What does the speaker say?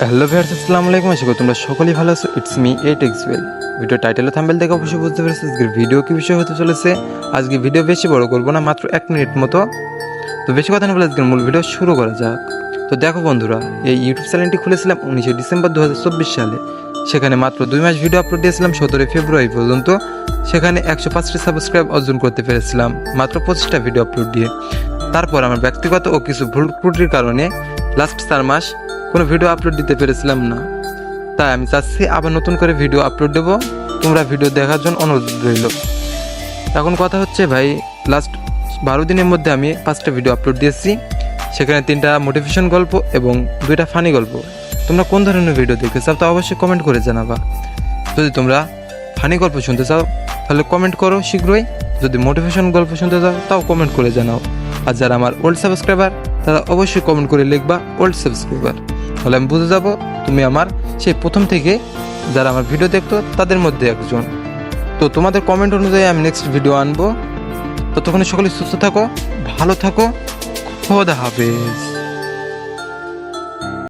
Hello viewers, আসসালামু আলাইকুম। আশা করি তোমরা সকলেই ভালো আছো। ইটস মি এইট এক্সওয়েল ভিডিও টাইটেল থাম্বেল দেখে অবশ্যই বুঝতে পেরেছ আজকের ভিডিও কি বিষয় হতে চলেছে। আজকে ভিডিও বেশি বড় করব না, মাত্র এক মিনিট মতো। তো বেশি কথা না বলে আজকের মূল ভিডিও শুরু করা যাক। তো দেখো বন্ধুরা, এই ইউটিউব চ্যানেলটি খুলেছিলাম উনিশে ডিসেম্বর দু হাজার চব্বিশ সালে। সেখানে মাত্র দুই মাস ভিডিও আপলোড দিয়েছিলাম, সতেরোই ফেব্রুয়ারি পর্যন্ত। সেখানে একশো পাঁচটি সাবস্ক্রাইব অর্জন করতে পেরেছিলাম, মাত্র পঁচিশটা ভিডিও আপলোড দিয়ে। তারপর আমার ব্যক্তিগত ও কিছু ভুল ত্রুটির কারণে লাস্ট চার মাস কোনো ভিডিও আপলোড দিতে পেরেছিলাম না। তাই আমি চাচ্ছি আবার নতুন করে ভিডিও আপলোড দেবো। তোমরা ভিডিও দেখার জন্য অনুরোধ রইল। এখন কথা হচ্ছে ভাই লাস্ট বারো দিনের মধ্যে আমি পাঁচটা ভিডিও আপলোড দিয়েছি। সেখানে তিনটা মোটিভেশন গল্প এবং দুইটা ফানি গল্প। তোমরা কোন ধরনের ভিডিও দেখতে চাও তা অবশ্যই কমেন্ট করে জানাবা। যদি তোমরা ফানি গল্প শুনতে চাও, তাহলে কমেন্ট করো শীঘ্রই। যদি মোটিভেশন গল্প শুনতে চাও, তাও কমেন্ট করে জানাও। আর যারা আমার ওল্ড সাবস্ক্রাইবার তারা অবশ্যই কমেন্ট করে লিখবা ওল্ড সাবস্ক্রাইবার তাহলে আমি বুঝে যাব তুমি আমার সেই প্রথম থেকে যারা আমার ভিডিও দেখতো, তাদের মধ্যে একজন। তো তোমাদের কমেন্ট অনুযায়ী আমি নেক্সট ভিডিও আনব। ততক্ষণে সকলে সুস্থ থাকো, ভালো থাকো, খোদা হাফেজ।